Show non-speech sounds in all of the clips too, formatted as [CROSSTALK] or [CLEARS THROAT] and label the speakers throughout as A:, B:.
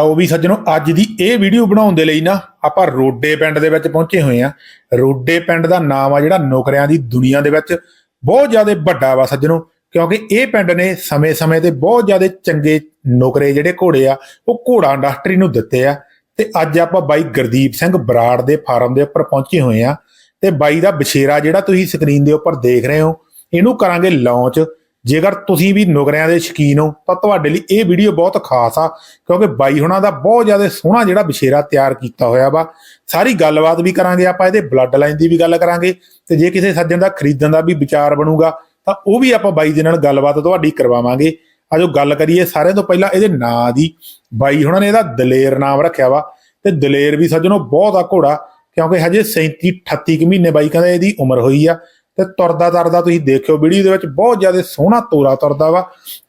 A: ਆਓ ਵੀ ਸੱਜਣੋ, ਅੱਜ ਦੀ ਇਹ ਵੀਡੀਓ ਬਣਾਉਣ ਦੇ ਲਈ ਨਾ ਆਪਾਂ ਰੋਡੇ ਪਿੰਡ ਦੇ ਵਿੱਚ ਪਹੁੰਚੇ ਹੋਏ ਆ ਰੋਡੇ ਪਿੰਡ ਦਾ ਨਾਮ ਆ ਜਿਹੜਾ ਨੌਕਰੀਆਂ ਦੀ ਦੁਨੀਆ ਦੇ ਵਿੱਚ ਬਹੁਤ ਜ਼ਿਆਦਾ ਵੱਡਾ ਵਾ ਸੱਜਣੋ, ਕਿਉਂਕਿ ਇਹ ਪਿੰਡ ਨੇ ਸਮੇਂ-ਸਮੇਂ ਤੇ ਬਹੁਤ ਜ਼ਿਆਦਾ ਚੰਗੇ ਨੌਕਰੇ ਜਿਹੜੇ ਘੋੜੇ ਆ, ਉਹ ਘੋੜਾ ਇੰਡਸਟਰੀ ਨੂੰ ਦਿੱਤੇ ਆ। ਤੇ ਅੱਜ ਆਪਾਂ ਬਾਈ ਗੁਰਦੀਪ ਸਿੰਘ ਬਰਾੜ ਦੇ ਫਾਰਮ ਦੇ ਉੱਪਰ ਪਹੁੰਚੇ ਹੋਏ ਆ ਤੇ ਬਾਈ ਦਾ ਬਛੇਰਾ ਜਿਹੜਾ ਤੁਸੀਂ ਸਕਰੀਨ ਦੇ ਉੱਪਰ ਦੇਖ ਰਹੇ ਹੋ, ਇਹਨੂੰ ਕਰਾਂਗੇ ਲਾਂਚ ਜੇਕਰ ਤੁਸੀਂ ਵੀ ਨੁਕਰਿਆਂ ਦੇ ਸ਼ਕੀਨ ਹੋ, ਤਾਂ ਤੁਹਾਡੇ ਲਈ ਇਹ ਵੀਡੀਓ ਬਹੁਤ ਖਾਸ ਆ, ਕਿਉਂਕਿ ਬਾਈ ਹੁਣਾਂ ਦਾ ਬਹੁਤ ਜ਼ਿਆਦਾ ਸੋਹਣਾ ਜਿਹੜਾ ਬਸ਼ੇਰਾ ਤਿਆਰ ਕੀਤਾ ਹੋਇਆ ਵਾ। ਸਾਰੀ ਗੱਲਬਾਤ ਵੀ ਕਰਾਂਗੇ ਆਪਾਂ, ਇਹਦੇ ਬਲੱਡ ਲਾਈਨ ਦੀ ਵੀ ਗੱਲ ਕਰਾਂਗੇ, ਤੇ ਜੇ ਕਿਸੇ ਸੱਜਣ ਦਾ ਖਰੀਦਣ ਦਾ ਵੀ ਵਿਚਾਰ ਬਣੂਗਾ, ਤਾਂ ਉਹ ਵੀ ਆਪਾਂ ਬਾਈ ਦੇ ਨਾਲ ਗੱਲਬਾਤ ਤੁਹਾਡੀ ਕਰਵਾਵਾਂਗੇ। ਆਜੋ ਗੱਲ ਕਰੀਏ ਸਾਰਿਆਂ ਤੋਂ ਪਹਿਲਾਂ ਇਹਦੇ ਨਾਂ ਦੀ, ਬਾਈ ਹੁਣਾਂ ਨੇ ਇਹਦਾ ਦਲੇਰ ਨਾਮ ਰੱਖਿਆ ਵਾ, ਤੇ ਦਲੇਰ ਵੀ ਸੱਜਣੋ ਬਹੁਤ ਆ ਘੋੜਾ, ਕਿਉਂਕਿ ਹਜੇ 37 38 ਕੁ ਮਹੀਨੇ ਬਾਈ ਕਹਿੰਦਾ ਇਹਦੀ ਉਮਰ ਹੋਈ ਆ ਤੇ ਤੁਰਦਾ ਤੁਰਦਾ ਤੁਸੀਂ ਦੇਖਿਓ ਵੀਡੀਓ ਦੇ ਵਿੱਚ ਬਹੁਤ ਜ਼ਿਆਦਾ ਸੋਹਣਾ ਤੋਰਾ ਤੁਰਦਾ ਵਾ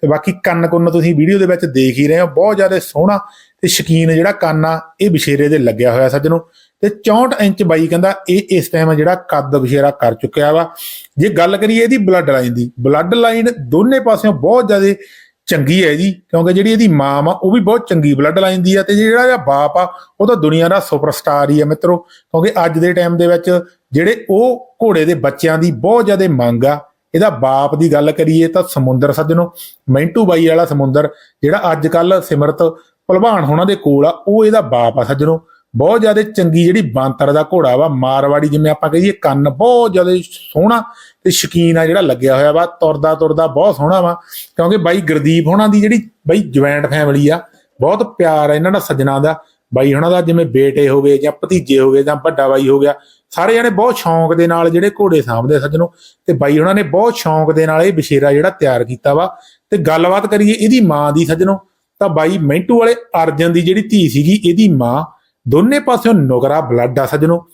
A: ਤੇ ਬਾਕੀ ਕੰਨ ਕੁੰਨ ਤੁਸੀਂ ਵੀਡੀਓ ਦੇ ਵਿੱਚ ਦੇਖ ਹੀ ਰਹੇ ਹੋ, ਬਹੁਤ ਜ਼ਿਆਦਾ ਸੋਹਣਾ ਤੇ ਸ਼ਕੀਨ ਜਿਹੜਾ ਕੰਨ ਆ, ਇਹ ਵਿਸ਼ੇਰੇ ਦੇ ਲੱਗਿਆ ਹੋਇਆ ਸੱਜਣੋ। ਤੇ 64 ਇੰਚ ਬਾਈ ਕਹਿੰਦਾ ਇਹ ਇਸ ਟਾਈਮ ਜਿਹੜਾ ਕੱਦ ਵਿਸ਼ੇਰਾ ਕਰ ਚੁੱਕਿਆ ਵਾ। ਜੇ ਗੱਲ ਕਰੀਏ ਇਹਦੀ ਬਲੱਡ ਲਾਈਨ ਦੀ ਬਲੱਡ ਲਾਈਨ ਦੋਨੇ ਪਾਸਿਓਂ ਬਹੁਤ ਜ਼ਿਆਦਾ ਚੰਗੀ ਹੈ ਜੀ, ਕਿਉਂਕਿ ਜਿਹੜੀ ਇਹਦੀ ਮਾਂ ਆ ਉਹ ਵੀ ਬਹੁਤ ਚੰਗੀ ਬਲੱਡ ਲਾਈਨ ਦੀ ਆ ਤੇ ਜਿਹੜਾ ਇਹਦਾ ਬਾਪ ਆ, ਉਹ ਤਾਂ ਦੁਨੀਆ ਦਾ ਸੁਪਰਸਟਾਰ ਹੀ ਆ ਮਿੱਤਰੋ। ਕਿਉਂਕਿ ਅੱਜ ਦੇ ਟਾਈਮ ਦੇ ਵਿੱਚ ਜਿਹੜੇ ਉਹ ਘੋੜੇ ਦੇ ਬੱਚਿਆਂ ਦੀ ਬਹੁਤ ਜ਼ਿਆਦਾ ਮੰਗ ਆ, ਇਹਦਾ ਬਾਪ ਦੀ ਗੱਲ ਕਰੀਏ ਤਾਂ ਸਮੁੰਦਰ ਸੱਜਣੋ, ਮੈਂਟੂ ਬਾਈ ਵਾਲਾ ਸਮੁੰਦਰ, ਜਿਹੜਾ ਅੱਜ ਕੱਲ ਸਿਮਰਤ, ਭਲਵਾਨ ਹੋਣਾ ਦੇ ਕੋਲ ਆ, ਉਹ ਇਹਦਾ ਬਾਪ ਆ ਸੱਜਣੋ। ਬਹੁਤ ਜ਼ਿਆਦਾ ਚੰਗੀ ਜਿਹੜੀ ਬਾਂਤਰ ਦਾ ਘੋੜਾ ਵਾ, ਮਾਰਵਾੜੀ ਜਿਵੇਂ ਆਪਾਂ ਕਹੀਏ, ਕੰਨ ਬਹੁਤ ਜ਼ਿਆਦਾ ਸੋਹਣਾ ਤੇ ਸ਼ਕੀਨ ਆ ਜਿਹੜਾ ਲੱਗਿਆ ਹੋਇਆ ਵਾ, ਤੁਰਦਾ ਤੁਰਦਾ ਬਹੁਤ ਸੋਹਣਾ ਵਾ, ਕਿਉਂਕਿ ਬਾਈ ਗੁਰਦੀਪ ਹੋਣਾ ਦੀ ਜਿਹੜੀ ਬਾਈ ਜੁਆਇੰਟ ਫੈਮਿਲੀ ਆ, ਬਹੁਤ ਪਿਆਰ ਆ ਇਹਨਾਂ ਦਾ ਸੱਜਣਾ ਦਾ, ਬਾਈ ਉਹਨਾਂ ਦਾ ਜਿਵੇਂ ਬੇਟੇ ਹੋ ਗਏ ਜਾਂ ਭਤੀਜੇ ਹੋ ਗਏ ਜਾਂ ਵੱਡਾ ਬਾਈ ਹੋ ਗਿਆ, ਸਾਰੇ ਜਣੇ ਬਹੁਤ ਸ਼ੌਂਕ ਦੇ ਨਾਲ ਜਿਹੜੇ ਘੋੜੇ ਸਾਂਭਦੇ ਸੱਜਣੋ, ਤੇ ਬਾਈ ਉਹਨਾਂ ਨੇ ਬਹੁਤ ਸ਼ੌਂਕ ਦੇ ਨਾਲ ਇਹ ਬਸ਼ੇਰਾ ਜਿਹੜਾ ਤਿਆਰ ਕੀਤਾ ਵਾ, ਤੇ ਗੱਲਬਾਤ ਕਰੀਏ ਇਹਦੀ ਮਾਂ ਦੀ ਸੱਜਣੋ, ਤਾਂ ਬਾਈ ਮੈਂਟੂ ਵਾਲੇ ਅਰਜਨ ਦੀ ਜਿਹੜੀ ਧੀ ਸੀਗੀ, ਇਹਦੀ ਮਾਂ ਦੋਨੇ ਪਾਸਿਓਂ ਨੁਕਰਾ ਬਲੱਡ ਆ ਸੱਜਣੋ।